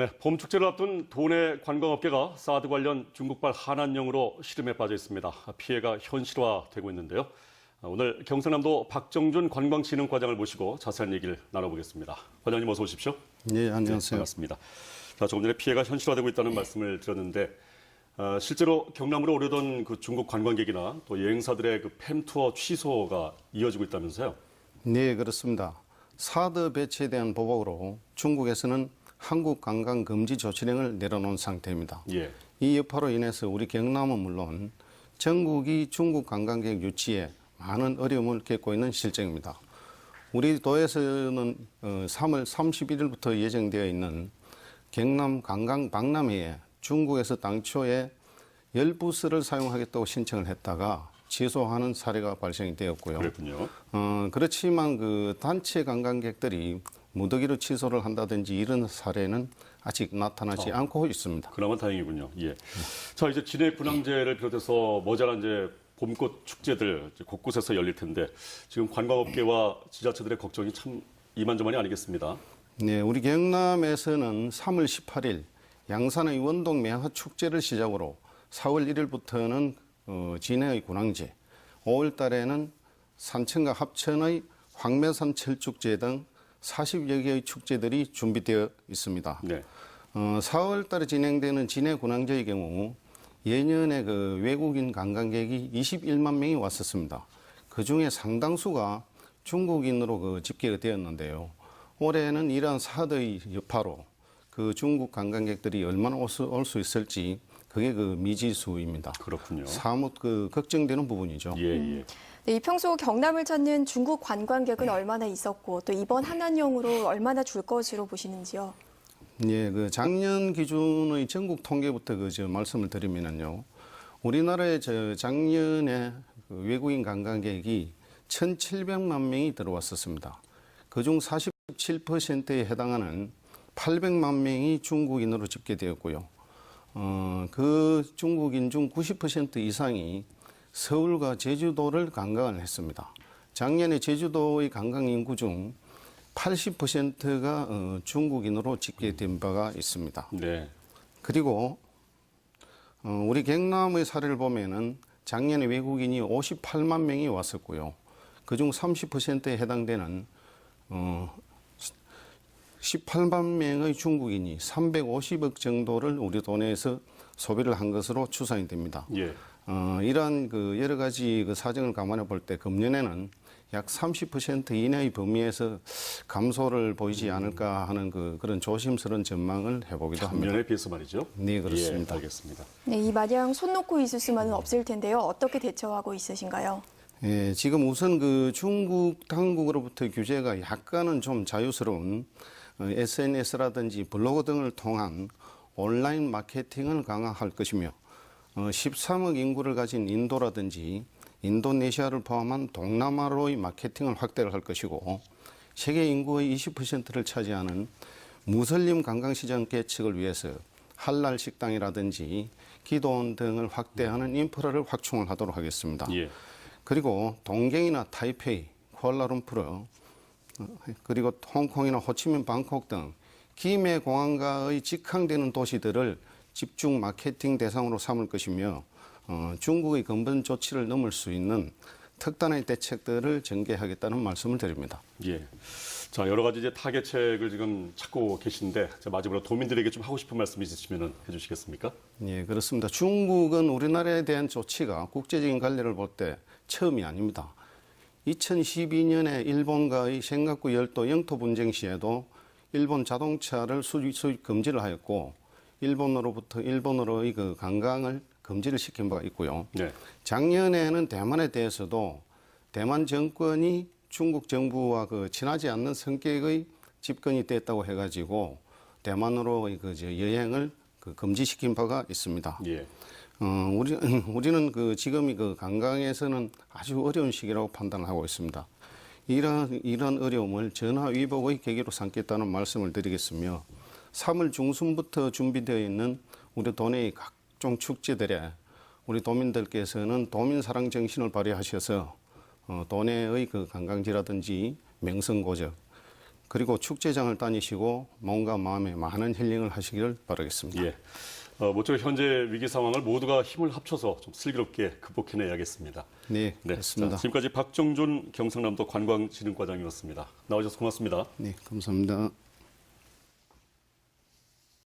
네, 봄 축제를 앞둔 도내 관광업계가 사드 관련 중국발 한한령으로 시름에 빠져 있습니다. 피해가 현실화되고 있는데요. 오늘 경상남도 박정준 관광진흥과장을 모시고 자세한 얘기를 나눠보겠습니다. 과장님 어서 오십시오. 네, 안녕하세요. 반갑습니다. 자, 조금 전에 피해가 현실화되고 있다는 말씀을 드렸는데 어, 실제로 경남으로 오려던 그 중국 관광객이나 또 여행사들의 그 팸투어 취소가 이어지고 있다면서요? 네, 그렇습니다. 사드 배치에 대한 보복으로 중국에서는 한국 관광 금지 조치령을 내려놓은 상태입니다. 예. 이 여파로 인해서 우리 경남은 물론 전국이 중국 관광객 유치에 많은 어려움을 겪고 있는 실정입니다. 우리 도에서는 어, 3월 31일부터 예정되어 있는 경남 관광 박람회에 중국에서 당초에 10부스를 사용하겠다고 신청을 했다가 취소하는 사례가 발생이 되었고요. 그랬군요. 어, 그렇지만 그 단체 관광객들이 무더기로 취소를 한다든지 이런 사례는 아직 나타나지 않고 있습니다. 그나마 다행이군요. 예. 자, 이제 진해 군항제를 비롯해서 머지않은 이제 봄꽃 축제들 이제 곳곳에서 열릴 텐데 지금 관광업계와 지자체들의 걱정이 참 이만저만이 아니겠습니다. 네, 우리 경남에서는 3월 18일 양산의 원동 매화 축제를 시작으로 4월 1일부터는 어, 진해의 군항제, 5월 달에는 산천과 합천의 황매산 철축제 등 40여 개의 축제들이 준비되어 있습니다. 네. 어, 4월 달에 진행되는 진해 군항제의 경우 예년에 그 외국인 관광객이 21만 명이 왔었습니다. 그 중에 상당수가 중국인으로 그 집계가 되었는데요. 올해는 이러한 사드의 여파로 그 중국 관광객들이 얼마나 올 수 있을지 그게 그 미지수입니다. 그렇군요. 사뭇 그 걱정되는 부분이죠. 예, 예. 네, 이 평소 경남을 찾는 중국 관광객은 얼마나 있었고 또 이번 한한령으로 얼마나 줄 것으로 보시는지요? 예, 그 작년 기준의 전국 통계부터 그저 말씀을 드리면은요. 우리나라에 저 작년에 그 외국인 관광객이 1,700만 명이 들어왔었습니다. 그중 47%에 해당하는 800만 명이 중국인으로 집계되었고요. 어, 그 중국인 중 90% 이상이 서울과 제주도를 관광을 했습니다. 작년에 제주도의 관광 인구 중 80%가 어, 중국인으로 집계된 바가 있습니다. 네. 그리고 어, 우리 경남의 사례를 보면은 작년에 외국인이 58만 명이 왔었고요. 그중 30%에 해당되는 어, 18만 명의 중국인이 350억 정도를 우리 돈에서 소비를 한 것으로 추산이 됩니다. 예. 어, 이러한 그 여러 가지 그 사정을 감안해 볼 때 금년에는 약 30% 이내의 범위에서 감소를 보이지 않을까 하는 그 그런 조심스러운 전망을 해보기도 합니다. 작년에 비해서 말이죠. 네, 그렇습니다. 예, 알겠습니다. 네, 이 마냥 손 놓고 있을 수만은 없을 텐데요. 어떻게 대처하고 있으신가요? 예, 지금 우선 그 중국 당국으로부터 규제가 약간은 좀 자유스러운 어, SNS라든지 블로그 등을 통한 온라인 마케팅을 강화할 것이며 어, 13억 인구를 가진 인도라든지 인도네시아를 포함한 동남아로의 마케팅을 확대를 할 것이고 세계 인구의 20%를 차지하는 무슬림 관광시장 개척을 위해서 할랄 식당이라든지 기도원 등을 확대하는 인프라를 확충을 하도록 하겠습니다. 예. 그리고 동경이나 타이페이, 쿠알라룸푸르, 어, 그리고 홍콩이나 호치민, 방콕 등 기내 공항과의 직항되는 도시들을 집중 마케팅 대상으로 삼을 것이며 어, 중국의 근본 조치를 넘을 수 있는 특단의 대책들을 전개하겠다는 말씀을 드립니다. 예. 자, 여러 가지 이제 타개책을 지금 찾고 계신데 자, 마지막으로 도민들에게 좀 하고 싶은 말씀 있으시면 해 주시겠습니까? 예, 그렇습니다. 중국은 우리나라에 대한 조치가 국제적인 관례를 볼 때 처음이 아닙니다. 2012년에 일본과의 생각구 열도 영토 분쟁 시에도 일본 자동차를 수입, 수입 금지를 하였고 일본으로부터 일본으로의 그 관광을 금지를 시킨 바가 있고요. 네. 작년에는 대만에 대해서도 대만 정권이 중국 정부와 그 친하지 않는 성격의 집권이 됐다고 해가지고 대만으로의 그저 여행을 그 금지시킨 바가 있습니다. 예. 어, 우리, 우리는 그 지금이 그 관광에서는 아주 어려운 시기라고 판단을 하고 있습니다. 이런, 이런 어려움을 전화 위복의 계기로 삼겠다는 말씀을 드리겠으며 3월 중순부터 준비되어 있는 우리 도내의 각종 축제들에 우리 도민들께서는 도민 사랑 정신을 발휘하셔서 어, 도내의 그 관광지라든지 명성 고적 그리고 축제장을 다니시고 몸과 마음에 많은 힐링을 하시기를 바라겠습니다. 예. 어, 모쪼록 현재 위기 상황을 모두가 힘을 합쳐서 좀 슬기롭게 극복해내야겠습니다. 네, 네, 그렇습니다. 자, 지금까지 박정준 경상남도 관광진흥과장이었습니다. 나와주셔서 고맙습니다. 네, 감사합니다.